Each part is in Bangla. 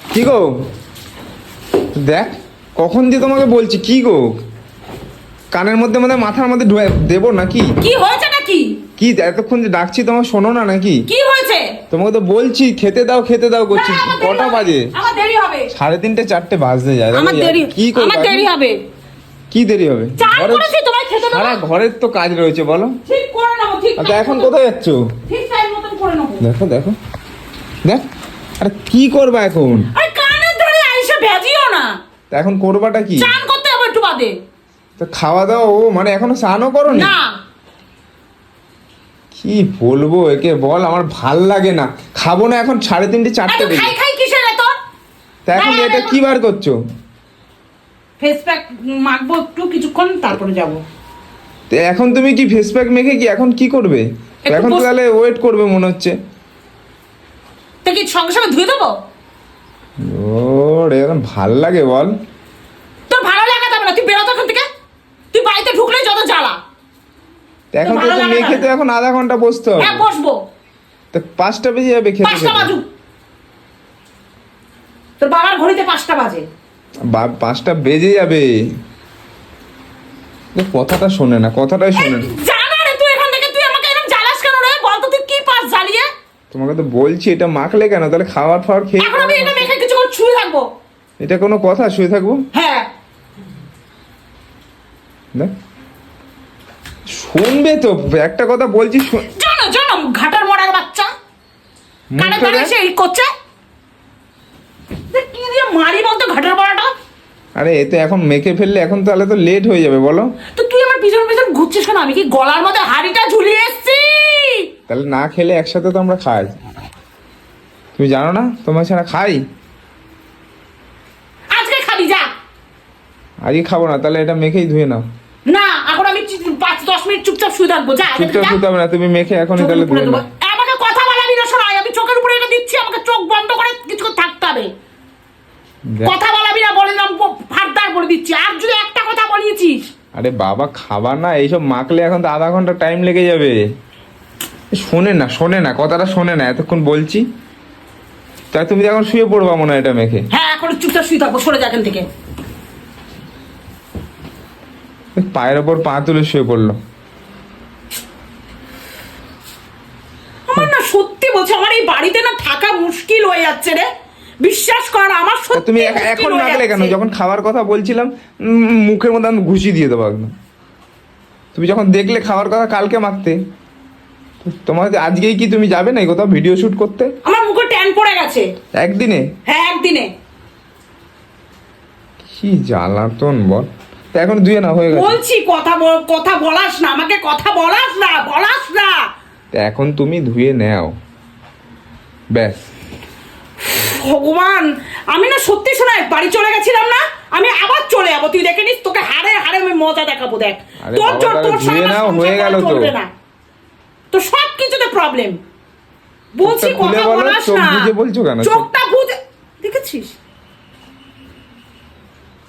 কি গো? দেখ কখন দিয়ে তোমাকে বলছি কি গো? কানের মধ্যে মধ্যে মাথার মধ্যে ঢুয়ে দেবো নাকি? কি হয়েছে নাকি? কি এতক্ষণ যে ডাকছি তোমার শোনো না নাকি? কি হয়েছে? তোমাকে তো বলছি খেতে দাও খেতে দাও করছি। কটা বাজে? আমার দেরি হবে। সাড়ে তিনটে চারটে বাজতে যায়। আমার দেরি কি করব আমার দেরি হবে। কি দেরি হবে? ঘরে- সারা ঘরের তো কাজ রয়েছে বলো। ঠিক করে নেব ঠিক আচ্ছা এখন কোথায় যাচ্ছ? ঠিক করে নেব। দেখো দেখো। দেখ আরে কি করবা এখন? আরে কানের ধরে আইসা ভেজিও না। তা এখন করবাটা কি? চান করতে হবে একটু বাদে। তো খাওয়া দাওয়া ও মানে এখনও স্নানও করো না। কি বলব একে বল আমার ভালো লাগে না। খাব না এখন সাড়ে তিনটে চারটে বেজে। খাই খাই কিসের এত? তা এখন না, এটা কি বার করছ? ফেস প্যাক মাখবো একটু কিছুক্ষণ তারপরে যাব। তো এখন তুমি কি ফেস প্যাক মেখে কি এখন কি করবে? এখন তো তাহলে ওয়েট করবে মনে হচ্ছে। তা কি সঙ্গে সঙ্গে ধুয়ে দেবো? ওর এখন ভালো লাগে বল। তোর ভালো লাগাতে হবে না তুই বেরো তখন থেকে। তুই বাড়িতে ঢুকলে যত জ্বালা। এখন তো মেখে তো এখন আধা ঘণ্টা বসতে হবে। হ্যাঁ বসবো। তো পাঁচটা বেজে যাবে খেতে পাঁচটা বাজুক। তোর বাবার ঘড়িতে পাঁচটা বাজে। পাঁচটা বেজে যাবে। কথাটা শোনে না কথাটাই শোনে না জানা রে তুই এখান থেকে তুই আমাকে এরকম জ্বালাস কেন রে বল তো তুই কি পাস জ্বালিয়ে তোমাকে তো বলছি এটা মাখলে কেন? তাহলে খাবার ফাওয়ার খেয়ে এখন আমি এটা মেখে কিছুক্ষণ শুয়ে থাকব। এটা কোনো কথা? শুয়ে থাকব? হ্যাঁ। দেখ। শুনবে তো একটা কথা বলছি জানো জানো ঘাটার মরার বাচ্চা? কানে কানে। এসে এই করছে? কি দিয়ে মারি বলতো ঘাটার মরাটা? আরে এ তো এখন মেখে ফেললে এখন তাহলে তো লেট হয়ে যাবে বলো। তো তুই আমার পিছন পিছন ঘুরছিস কেন? আমি কি গলার মধ্যে হাড়িটা ঝুলিয়ে এসছি? তাহলে না খেলে একসাথে তো আমরা খাই। তুমি জানো না? তোমার ছাড়া খাই? আজকে খাবি যা। আজকে খাব না তাহলে এটা মেখেই ধুয়ে নাও। না এখন আমি পাঁচ দশ মিনিট চুপচাপ শুয়ে থাকব যা চুপচাপ যা। শুতে না তুমি মেখে এখনই তাহলে ধুয়ে নাও। আমাকে কথা বলাবি না শোনাই আমি চোখের উপরে এটা দিচ্ছি আমাকে চোখ বন্ধ করে কিছু থাকতে হবে। কথা বলাবি না বলে দিলাম ফাটদার বলে দিচ্ছি। আর যদি একটা কথা বলিয়েছিস? আরে বাবা খাবার না এইসব মাখলে এখন তো আধা ঘণ্টা টাইম লেগে যাবে। শোনে না শোনে না কথাটা শোনে না এতক্ষণ বলছি। তাই তুমি এখন শুয়ে পড়বা মনে হয় এটা মেখে। হ্যাঁ এখন চুপচাপ শুয়ে থাকব সরে যা এখান থেকে। পায়ের ওপর পা তুলে শুয়ে পড়ল। আমার না সত্যি বলছি আমার এই বাড়িতে না থাকা মুশকিল হয়ে যাচ্ছে রে। বিশ্বাস কর আমার সত্যি তুমি এখন হয়ে কেন? যখন খাবার কথা বলছিলাম মুখের মধ্যে আমি ঘুষি দিয়ে দেবো একদম। তুমি যখন দেখলে খাবার কথা কালকে মাখতে তোমার আজকেই কি তুমি যাবে না কোথাও ভিডিও শুট করতে? আমার মুখে ট্যান পড়ে গেছে। একদিনে? হ্যাঁ একদিনে। কি জ্বালাতন বল। তা এখন ধুয়ে না হয়ে গেছে। বলছি কথা বল- কথা বলাস না আমাকে কথা বলাস না বলাস না। তা এখন তুমি ধুয়ে নাও। ব্যাস। ভগবান আমি না সত্যি শোনাই বাড়ি চলে গেছিলাম না আমি আবার চলে যাব। তুই দেখে নিস তোকে হারে হারে আমি মজা দেখাবো দেখ। তোর তোর নাও, হয়ে গেল তো। তো সব কিছুতে প্রবলেম বলছি কথা বলো, বলাস না। বলছো কেন? চোখটা বুঝে দেখেছিস?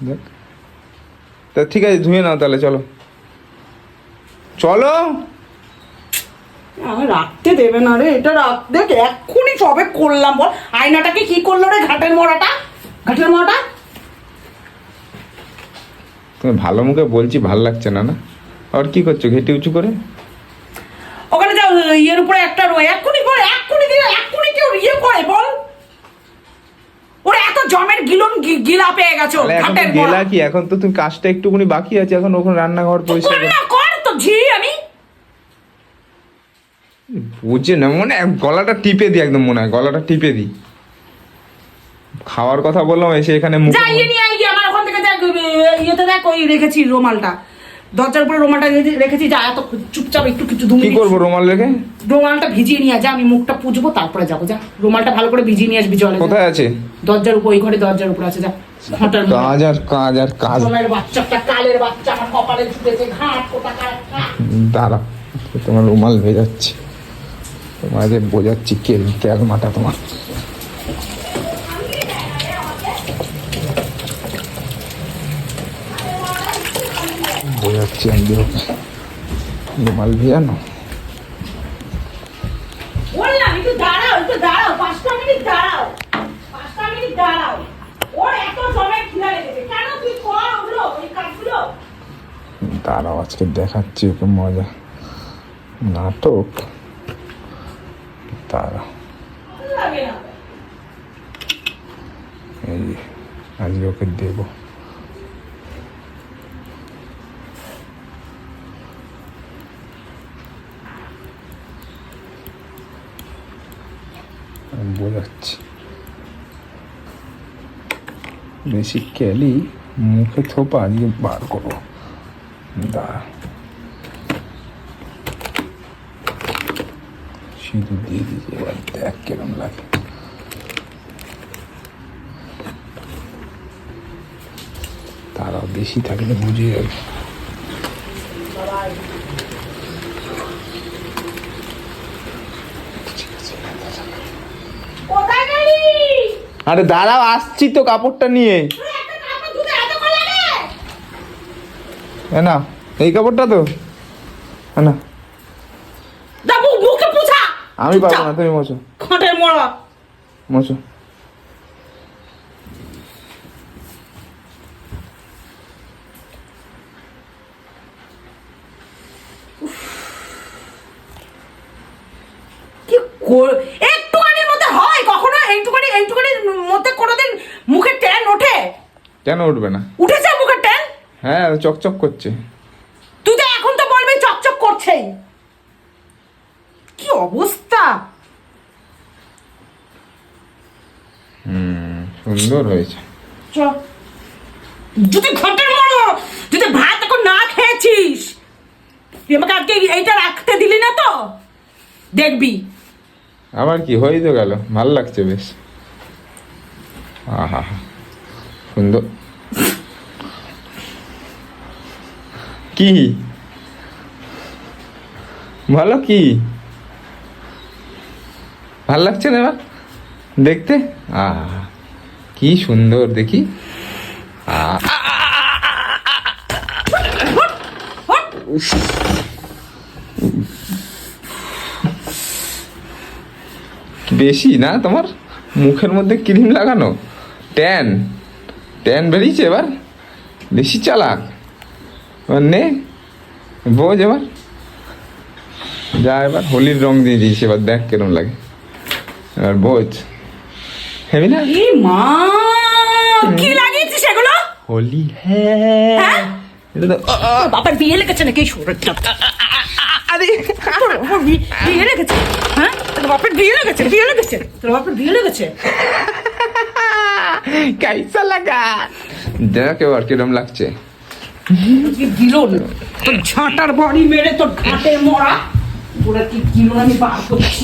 দেখ। তা ঠিক আছে ধুয়ে নাও তাহলে চলো। চলো। রাখতে দেবে না রে এটা রাখ। দেখ এক্ষুনি সবে করলাম বল। আয়নাটাকে কি করল রে ঘাটের মরাটা? ঘাটের মরাটা? তুমি ভালো মুখে বলছি ভালো লাগছে না না? আর কি করছ ঘেটে উঁচু করে? ইয়ের উপরে একটা রয়ে এক্ষুনি করে এক্ষুনি দিলে এক্ষুনি কেউ ইয়ে করে বল। ওরা এত জমের গিলন গিলা পেয়ে গেছো ঘাটের গেলা কি? এখন তো তুমি কাজটা একটুখানি বাকি আছে এখন ওখানে রান্নাঘর পরিষ্কার কর। তো ঝি আমি। বুঝে না মনে গলাটা টিপে দিই একদম মনে হয় গলাটা টিপে দিই খাওয়ার কথা বললাম এসে এখানে মুখ যা ইয়ে নিয়ে আয় আমার ওখান থেকে দেখ ইয়েতে দেখ ওই রেখেছি রুমালটা। দরজার উপরে রুমালটা রেখেছি যা এত চুপচাপ একটু কিছু দু কি করব রুমাল রেখে? রুমালটা ভিজিয়ে নিয়ে যা আমি মুখটা পুজবো তারপরে যাব যা। রুমালটা ভালো করে ভিজিয়ে নিয়ে আসবি জলে কোথায় আছে? দরজার উপর ওই ঘরে দরজার উপর আছে যা। কাজ আর কাজ আর কাজ। বাচ্চাটা কালের বাচ্চা আমার কপালে ছুটেছে ঘাট কোটা দাঁড়া তোমার রুমাল ভেজাচ্ছি। তোমাদের বোঝাচ্ছি কেল ক্যালমাটা তোমার বোঝাচ্ছি আমি ওকে রুমাল ভেজানো বললাম একটু দাঁড়াও একটু দাঁড়াও পাঁচটা মিনিট দাঁড়াও পাঁচটা মিনিট দাঁড়াও ওর এত সময় খিদা লেগেছে কেন তুই কর ওগুলো ওই কাজগুলো? দাঁড়াও আজকে দেখাচ্ছি ওকে মজা। নাটক। দাঁড়াও। ভালো এই আজকে ওকে দেবো। বোঝাচ্ছি বেশি ক্যালি মুখে থোপা আজকে বার করব দাঁড়া। সিঁদুর দিয়ে দিয়েছি, এবার দেখ কিরম লাগে। তারাও বেশি থাকলে বুঝে যাবে কোথায় গেলি আরে দাঁড়াও আসছি তো কাপড়টা নিয়ে। এ না এই কাপড়টা তো। এ না। আমি পারব না তুমি মোছো। খটের মরা মোছো। কি কর- একটুখানির মধ্যে হয় কখনো এইটুখানি এইটুখানির মধ্যে কোনোদিন মুখের ট্যান ওঠে কেন উঠবে না। উঠেছে মুখের ট্যান হ্যাঁ চকচক করছে। তুই তো এখন তো বলবি চকচক করছেই। কি অবস্থা? হুম সুন্দর হয়েছে। চ। যদি ঘটের মরো যদি ভাত এখন না খেয়েছিস তুই আমাকে আজকে এইটা রাখতে দিলি না তো? দেখবি। আবার কি হয়ে তো গেল ভালো লাগছে বেশ। আহা। সুন্দর। কি? ভালো কি? ভালো লাগছে না এবার? দেখতে? আহা কি সুন্দর, দেখি। বেশি না তোমার? মুখের মধ্যে ক্রিম লাগানো? ট্যান ট্যান বেরিয়েছে এবার। বেশি চালাক। এবার নে। বোঝ এবার। যা এবার হোলির রং দিয়ে দিয়েছে এবার দেখ কিরম লাগে। এবার বোঝ। হেবি না? মা কি লাগিয়েছিস এগুলো? হোলি হ্যাঁ। হ্যাঁ? এটা তো বাবার বিয়ে লেগেছে নাকি? সুরের আরে বিয়ে লেগেছে? হ্যাঁ? তোর বাপের বিয়ে লেগেছে? বিয়ে লেগেছে? তোর বাপের বিয়ে লেগেছে? কাইসা লাগা দেখ এবার কিরম লাগছে কি তো ঝাঁটার বাড়ি মেরে তোর ঘাটে মরা ওরা কি দিল আমি বার করছি